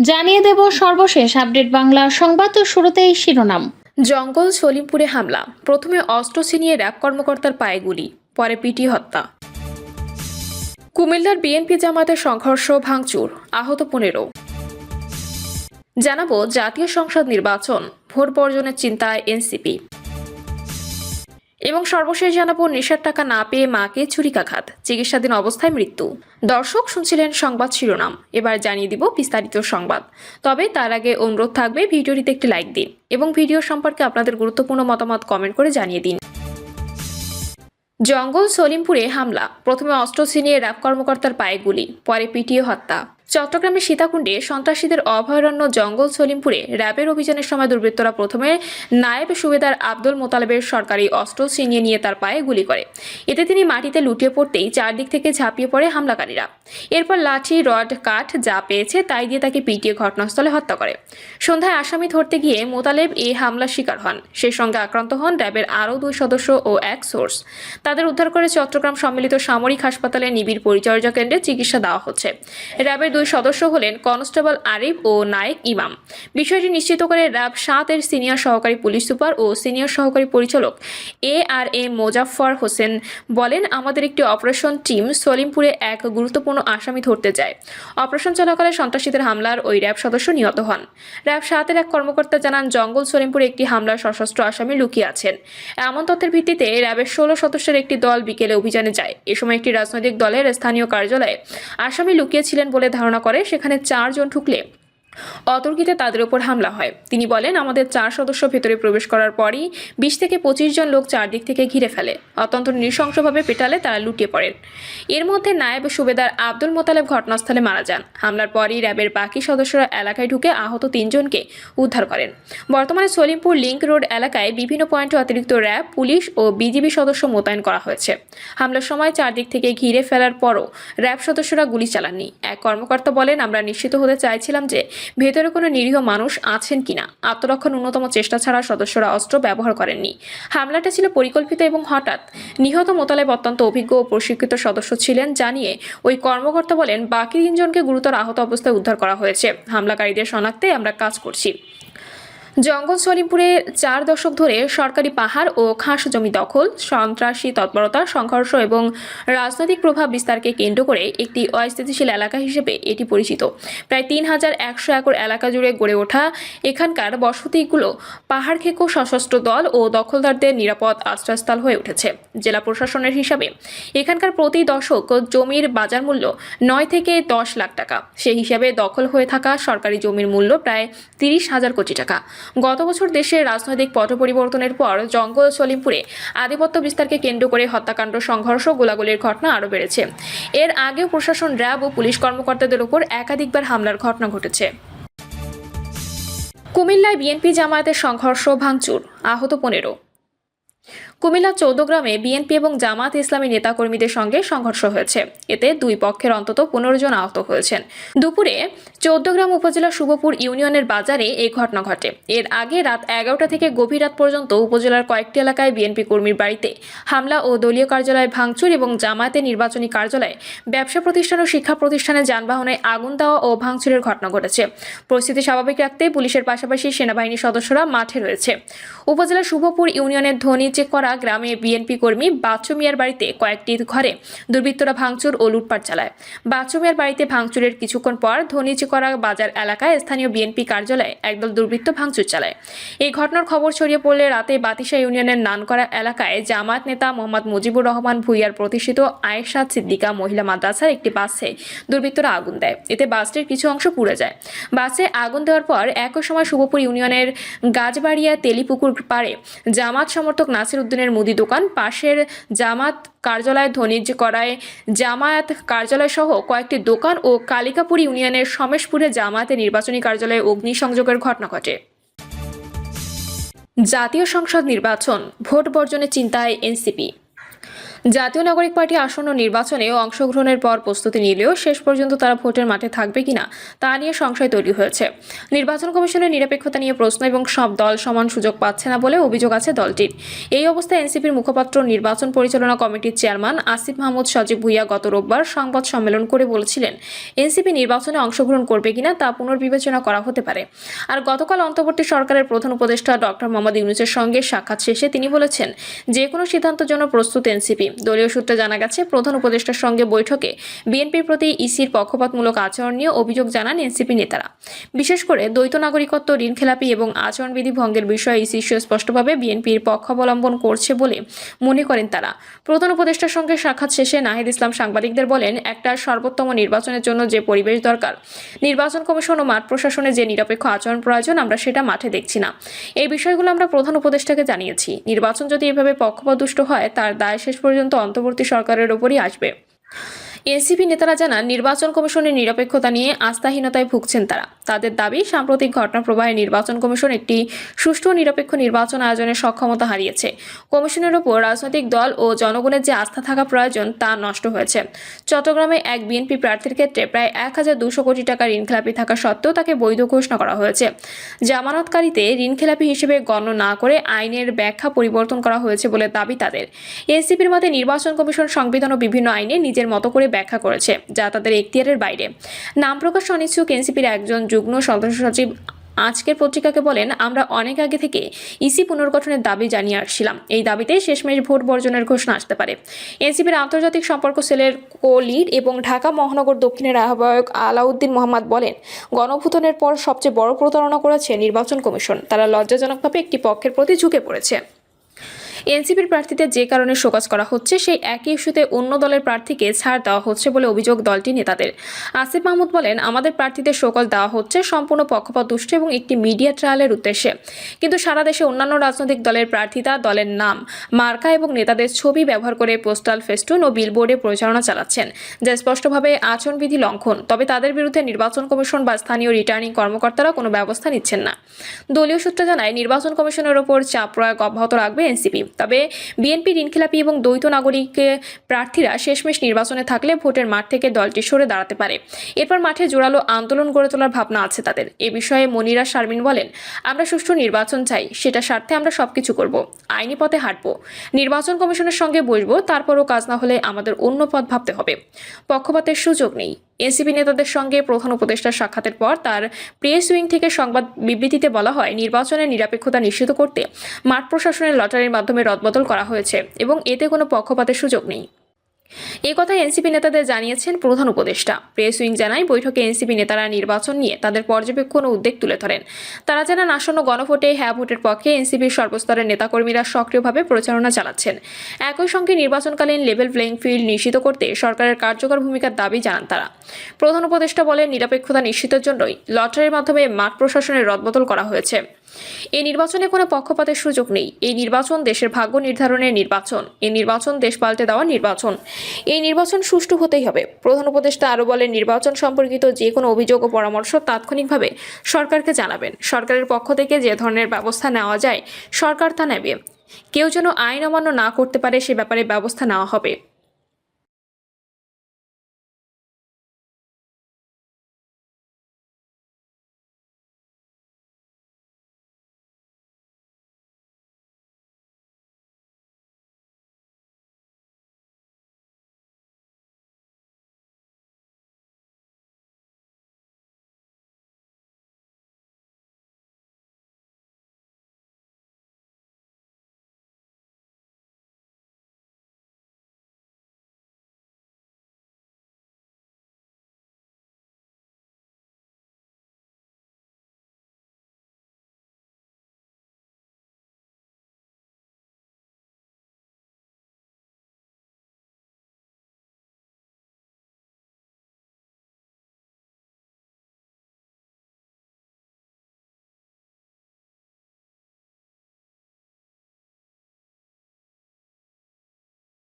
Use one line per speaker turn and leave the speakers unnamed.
জানিয়ে দেব সর্বশেষ আপডেট বাংলা সংবাদ শুরুতেই শিরোনাম।
জঙ্গল সলিমপুরে হামলা। প্রথমে অস্ত্র ছিনিয়ে র্যাব কর্মকর্তার পায়ে গুলি, পরে পিটি হত্যা। কুমিল্লার বিএনপি জামাতের সংঘর্ষ ভাঙচুর, আহত পনেরো। জানাব জাতীয় সংসদ নির্বাচন, ভোট বর্জনের চিন্তায় এনসিপি। এবং সর্বশেষ জানাব, নেশার টাকা না পেয়ে মাকে ছুরিকাঘাত, চিকিৎসাধীন অবস্থায় মৃত্যু। দর্শক শুনছিলেন সংবাদ শিরোনাম, এবার জানিয়ে দিব বিস্তারিত সংবাদ। তবে তার আগে অনুরোধ থাকবে, ভিডিওটিতে একটি লাইক দিন এবং ভিডিও সম্পর্কে আপনাদের গুরুত্বপূর্ণ মতামত কমেন্ট করে জানিয়ে দিন। জঙ্গল সলিমপুরে হামলা, প্রথমে অস্ত্র ছিনিয়ে র্যাব কর্মকর্তার পায়ে গুলি, পরে পিটিয়ে হত্যা। চট্টগ্রামের সীতাকুণ্ডে সন্ত্রাসীদের অভয়ারণ্য জঙ্গল সলিমপুরে র্যাবের অভিযানের সময় দুর্বৃত্তরা প্রথমে নায়েব সুবেদার আব্দুল মোতালেবের সরকারি অস্ত্র ছিনিয়ে নিয়ে তার পায়ে গুলি করে। এতে তিনি মাটিতে লুটিয়ে পড়তেই চারদিক থেকে ঝাঁপিয়ে পড়ে হামলাকারীরা। এরপর লাঠি, রড, কাঠ যা পেয়েছে তাই দিয়ে তাকে পিটিয়ে ঘটনাস্থলে হত্যা করে। সন্ধ্যায় আসামি ধরতে গিয়ে মোতালেব এই হামলার শিকার হন। সেই সঙ্গে আক্রান্ত হন র্যাবের আরও দুই সদস্য ও এক সোর্স। তাদের উদ্ধার করে চট্টগ্রাম সম্মিলিত সামরিক হাসপাতালে নিবিড় পরিচর্যা কেন্দ্রে চিকিৎসা দেওয়া হচ্ছে। র্যাবের দুই সদস্য হলেন কনস্টেবল আরিফ ও নায়েক ইমাম। বিষয়টি নিশ্চিত করে র্যাব সাত এর সিনিয়র সহকারী পুলিশ সুপার ও সিনিয়র সহকারী পরিচালক এ আর এ মোজাফফর হোসেন বলেন, আমাদের একটি অপারেশন টিম সলিমপুরে এক গুরুত্বপূর্ণ আসামি ধরতে যায় অপারেশন চলাকালে সন্ত্রাসীদের হামলার ওই র্যাব সদস্য নিহত হন। র্যাব সাতের এক কর্মকর্তা জানান, জঙ্গল সলিমপুরে একটি হামলার সশস্ত্র আসামি লুকিয়ে আছেন। এমন তথ্যের ভিত্তিতে র্যাবের ষোলো সদস্যের একটি দল বিকেলে অভিযানে যায়। এ সময় একটি রাজনৈতিক দলের স্থানীয় কার্যালয়ে আসামি লুকিয়েছিলেন বলে ধারণা করে সেখানে চারজন ঢুকলে অতর্কিতে তাদের উপর হামলা হয়। তিনি বলেন, আমাদের চার সদস্য ভেতরে প্রবেশ করার পরই বিশ থেকে পঁচিশ জন লোক চারদিক থেকে ঘিরে ফেলে। অত্যন্ত নৃশংসভাবে পেটালে তারা লুটিয়ে পড়েন। এর মধ্যে নায়েব সুবেদার আব্দুল মোতালেব ঘটনাস্থলে মারা যান। হামলার পরই র্যাবের বাকি সদস্যরা এলাকায় ঢুকে আহত তিনজনকে উদ্ধার করেন। বর্তমানে সলিমপুর লিংক রোড এলাকায় বিভিন্ন পয়েন্টে অতিরিক্ত র্যাব, পুলিশ ও বিজিবি সদস্য মোতায়েন করা হয়েছে। হামলার সময় চারদিক থেকে ঘিরে ফেলার পরও র্যাব সদস্যরা গুলি চালাননি। এক কর্মকর্তা বলেন, আমরা নিশ্চিত হতে চাইছিলাম যে ভেতরে কোনো নিরীহ মানুষ আছেন কিনা? আত্মরক্ষা ন্যূনতম চেষ্টা ছাড়া সদস্যরা অস্ত্র ব্যবহার করেননি। হামলাটা ছিল পরিকল্পিত এবং হঠাৎ। নিহত মোতালেব অত্যন্ত অভিজ্ঞ ও প্রশিক্ষিত সদস্য ছিলেন জানিয়ে ওই কর্মকর্তা বলেন, বাকি তিনজনকে গুরুতর আহত অবস্থায় উদ্ধার করা হয়েছে। হামলাকারীদের শনাক্তে আমরা কাজ করছি। জঙ্গল সলিমপুরে চার দশক ধরে সরকারি পাহাড় ও খাস জমি দখল, সন্ত্রাসী তৎপরতা, সংঘর্ষ এবং রাজনৈতিক প্রভাব বিস্তারকে কেন্দ্র করে একটি অস্থিতিশীল এলাকা হিসেবে এটি পরিচিত। প্রায় তিন হাজার একশো একর এলাকা জুড়ে গড়ে ওঠা এখানকার বসতিগুলো পাহাড় খেকো সশস্ত্র দল ও দখলদারদের নিরাপদ আশ্রয়স্থল হয়ে উঠেছে। জেলা প্রশাসনের হিসাবে এখানকার প্রতি দশক জমির বাজার মূল্য নয় থেকে দশ লাখ টাকা। সেই হিসাবে দখল হয়ে থাকা সরকারি জমির মূল্য প্রায় তিরিশ হাজার কোটি টাকা। গত বছর দেশের রাজনৈতিক পট পরিবর্তনের পর জঙ্গল সলিমপুরে আধিপত্য বিস্তারকে কেন্দ্র করে হত্যাকাণ্ড, সংঘর্ষ, গোলাগুলির ঘটনা আরও বেড়েছে। এর আগেও প্রশাসন, র্যাব ও পুলিশ কর্মকর্তাদের উপর একাধিকবার হামলার ঘটনা ঘটেছে। কুমিল্লায় বিএনপি জামায়াতের সংঘর্ষ, ভাঙচুর, আহত পনেরো। কুমিল্লা চৌদ্দগ্রামে বিএনপি এবং জামাত ইসলামী নেতাকর্মীদের সঙ্গে সংঘর্ষ হয়েছে। এতে দুই পক্ষের অন্তত পনেরো জন আহত হয়েছেন। দুপুরে চৌদ্দগ্রাম উপজেলা শুভপুর ইউনিয়নের বাজারে এই ঘটনা ঘটে। এর আগে রাত এগারোটা থেকে গভীর রাত পর্যন্ত উপজেলার কয়েকটি এলাকায় বিএনপি কর্মীর বাড়িতে হামলা ও দলীয় কার্যালয় ভাঙচুর এবং জামায়াতের নির্বাচনী কার্যালয়ে ব্যবসা প্রতিষ্ঠান ও শিক্ষা প্রতিষ্ঠানে যানবাহনে আগুন দেওয়া ও ভাঙচুরের ঘটনা ঘটেছে। পরিস্থিতি স্বাভাবিক রাখতে পুলিশের পাশাপাশি সেনাবাহিনীর সদস্যরা মাঠে রয়েছে। উপজেলা শুভপুর ইউনিয়নের ধনী চেক করা গ্রামে বিএনপি কর্মী বাচ্চু মিয়ার বাড়িতে কয়েকটি ঘরে দুর্বৃত্তরা ভাঙচুর ও লুটপাট চালায়। বাচ্চু মিয়ার বাড়িতে ভাঙচুরের কিছুক্ষণ পর ধনিচিকরা বাজার এলাকায় স্থানীয় বিএনপি কার্যালয়ে একদল দুর্বৃত্ত ভাঙচুর চালায়। এই ঘটনার খবর ছড়িয়ে পড়লে রাতে বাতিশা ইউনিয়নের নানকরা এলাকায় জামাত নেতা মোহাম্মদ মুজিবুর রহমান ভুইয়ার প্রতিষ্ঠিত আয়েশা সিদ্দিকা মহিলা মাদ্রাসার একটি বাসে দুর্বৃত্তরা আগুন দেয়। এতে বাসটির কিছু অংশ পুড়ে যায়। বাসে আগুন দেওয়ার পর একই সময় শুভপুর ইউনিয়নের গাছবাড়িয়া তেলিপুকুর পাড়ে জামাত সমর্থক নাসির উদ্দিনের মুদি দোকান পাশের জামাত কার্যালয় ধনিজ করায়। জামায়াত কার্যালয় সহ কয়েকটি দোকান ও কালিকাপুর ইউনিয়নের সমেশপুরে জামায়াতের নির্বাচনী কার্যালয়ে অগ্নিসংযোগের ঘটনা ঘটে। জাতীয় সংসদ নির্বাচন, ভোট বর্জনের চিন্তায় এনসিপি। জাতীয় নাগরিক পার্টি আসন্ন নির্বাচনে অংশগ্রহণের পর প্রস্তুতি নিলেও শেষ পর্যন্ত তারা ভোটের মাঠে থাকবে কিনা তা নিয়ে সংশয় তৈরি হয়েছে। নির্বাচন কমিশনের নিরপেক্ষতা নিয়ে প্রশ্ন এবং সব দল সমান সুযোগ পাচ্ছে না বলে অভিযোগ আছে দলটির। এই অবস্থায় এনসিপির মুখপাত্র নির্বাচন পরিচালনা কমিটির চেয়ারম্যান আসিফ মাহমুদ সজীব ভুইয়া গত রোববার সংবাদ সম্মেলন করে বলেছিলেন, এনসিপি নির্বাচনে অংশগ্রহণ করবে কিনা তা পুনর্বিবেচনা করা হতে পারে। আর গতকাল অন্তর্বর্তী সরকারের প্রধান উপদেষ্টা ডক্টর মোহাম্মদ ইউনুসের সঙ্গে সাক্ষাৎ শেষে তিনি বলেছেন যে কোনো সিদ্ধান্তের জন্য প্রস্তুত এনসিপি। দলীয় সূত্রে জানা গেছে, প্রধান উপদেষ্টার সঙ্গে বৈঠকে বিএনপির প্রতি ইসির পক্ষপাতমূলক আচরণ নিয়ে অভিযোগ জানান এনসিপি নেতারা। বিশেষ করে দ্বৈত নাগরিকত্ব, ঋণখেলাপি এবং আচরণবিধি ভঙ্গের বিষয়ে ইসি সুস্পষ্টভাবে বিএনপির পক্ষ অবলম্বন করছে বলে মনে করেন তারা। প্রধান উপদেষ্টার সঙ্গে সাক্ষাৎ শেষে নাহিদ ইসলাম সাংবাদিকদের বলেন, একটা সর্বোত্তম নির্বাচনের জন্য যে পরিবেশ দরকার, নির্বাচন কমিশন ও মাঠ প্রশাসনে যে নিরপেক্ষ আচরণ প্রয়োজন, আমরা সেটা মাঠে দেখছি না। এই বিষয়গুলো আমরা প্রধান উপদেষ্টাকে জানিয়েছি। নির্বাচন যদি এভাবে পক্ষপাতদুষ্ট হয়, তার দায় শেষ পর্যন্ত অন্তর্বর্তী সরকারের ওপরই আসবে। এনসিপি নেতারা জানান, নির্বাচন কমিশনের নিরপেক্ষতা নিয়ে আস্থাহীনতায় ভুগছেন তারা। তাদের দাবি, সাম্প্রতিক ঘটনা প্রবাহে নির্বাচন কমিশন একটি সুষ্ঠু নিরপেক্ষ নির্বাচন আয়োজনের সক্ষমতা হারিয়েছে। কমিশনের ওপর রাজনৈতিক দল ও জনগণের যে আস্থা থাকা প্রয়োজন, তা নষ্ট হয়েছে। চট্টগ্রামে এক বিএনপি প্রার্থীর ক্ষেত্রে প্রায় এক হাজার দুশো কোটি টাকা ঋণখেলাপি থাকা সত্ত্বেও তাকে বৈধ ঘোষণা করা হয়েছে। জামানতকারীতে ঋণখেলাপি হিসেবে গণ্য না করে আইনের ব্যাখ্যা পরিবর্তন করা হয়েছে বলে দাবি তাদের। এনসিপির মতে, নির্বাচন কমিশন সংবিধান ও বিভিন্ন আইনে নিজের মতো করে ব্যাখ্যা করেছে, যা তাদের এখতিয়ারের বাইরে। নাম প্রকাশ অনিচ্ছুক এনসিপির একজন যুগ্ম সদস্য সচিব আজকের পত্রিকাকে বলেন, আমরা অনেক আগে থেকে ইসি পুনর্গঠনের দাবি জানিয়ে আসছিলাম। এই দাবিতে শেষমেশ ভোট বর্জনের ঘোষণা আসতে পারে। এনসিপির আন্তর্জাতিক সম্পর্ক সেলের কো লিড এবং ঢাকা মহানগর দক্ষিণের আহ্বায়ক আলাউদ্দিন মোহাম্মদ বলেন গণভূতনের পর সবচেয়ে বড় প্রতারণা করেছে নির্বাচন কমিশন। তারা লজ্জাজনকভাবে একটি পক্ষের প্রতি ঝুঁকে পড়েছে। এনসিপির প্রার্থীদের যে কারণে শোকজ করা হচ্ছে, সেই একই ইস্যুতে অন্য দলের প্রার্থীকে ছাড় দেওয়া হচ্ছে বলে অভিযোগ দলটি নেতাদের। আসিফ মাহমুদ বলেন, আমাদের প্রার্থীদের শোকজ দেওয়া হচ্ছে সম্পূর্ণ পক্ষপাত, দুষ্ট এবং একটি মিডিয়া ট্রায়ালের উদ্দেশ্যে। কিন্তু সারা দেশে অন্যান্য রাজনৈতিক দলের প্রার্থীরা দলের নাম, মার্কা এবং নেতাদের ছবি ব্যবহার করে পোস্টাল ফেস্টুন ও বিলবোর্ডে প্রচারণা চালাচ্ছেন, যা স্পষ্টভাবে আচরণবিধি লঙ্ঘন। তবে তাদের বিরুদ্ধে নির্বাচন কমিশন বা স্থানীয় রিটার্নিং কর্মকর্তারা কোনো ব্যবস্থা নিচ্ছেন না। দলীয় সূত্র জানায়, নির্বাচন কমিশনের ওপর চাপ প্রয়োগ অব্যাহত রাখবে এনসিপি। তবে বিএনপি ঋণখেলাপি এবং দ্বৈত নাগরিক প্রার্থীরা শেষমেশ নির্বাচনে থাকলে ভোটের মাঠ থেকে দলটি সরে দাঁড়াতে পারে। এরপর মাঠে জোরালো আন্দোলন গড়ে তোলার ভাবনা আছে তাদের। এ বিষয়ে মনিরা শারমিন বলেন, আমরা সুষ্ঠু নির্বাচন চাই, সেটা স্বার্থে আমরা সবকিছু করব, আইনি পথে হাঁটবো। নির্বাচন কমিশনের সঙ্গে বসবো, তারপরও কাজ না হলে আমাদের অন্য পথ ভাবতে হবে। পক্ষপাতের সুযোগ নেই। এনসিপি নেতাদের সঙ্গে প্রধান উপদেষ্টার সাক্ষাতের পর তার প্রেস উইং থেকে সংবাদ বিবৃতিতে বলা হয়, নির্বাচনের নিরপেক্ষতা নিশ্চিত করতে মাঠ প্রশাসনের লটারির মাধ্যমে রদবদল করা হয়েছে এবং এতে কোনো পক্ষপাতের সুযোগ নেই। এই কথা এনসিপি নেতাদের জানিয়েছেন প্রধান উপদেষ্টা। প্রেস উইং জানায়, বৈঠকে এনসিপি নেতারা নির্বাচন নিয়ে তাদের পর্যবেক্ষণ ও উদ্বেগ তুলে ধরেন। তারা জানান, আসন্ন গণভোটে হ্যাঁ ভোটের পক্ষে এনসিপির সর্বস্তরের নেতাকর্মীরা সক্রিয়ভাবে প্রচারণা চালাচ্ছেন। একই সঙ্গে নির্বাচনকালীন লেভেল প্লেইং ফিল্ড নিশ্চিত করতে সরকারের কার্যকর ভূমিকার দাবি জানান তারা। প্রধান উপদেষ্টা বলেন, নিরপেক্ষতা নিশ্চিতের জন্যই লটারির মাধ্যমে মাঠ প্রশাসনের রদবদল করা হয়েছে। এই নির্বাচনে কোনো পক্ষপাতের সুযোগ নেই। এই নির্বাচন দেশের ভাগ্য নির্ধারণের নির্বাচন। এই নির্বাচন দেশ পাল্টে দেওয়া নির্বাচন। এই নির্বাচন সুষ্ঠু হতেই হবে। প্রধান উপদেষ্টা আরও বলেন, নির্বাচন সম্পর্কিত যে কোনো অভিযোগ ও পরামর্শ তাৎক্ষণিকভাবে সরকারকে জানাবেন। সরকারের পক্ষ থেকে যে ধরনের ব্যবস্থা নেওয়া যায়, সরকার তা নেবে। কেউ যেন আইন অমান্য না করতে পারে সে ব্যাপারে ব্যবস্থা নেওয়া হবে।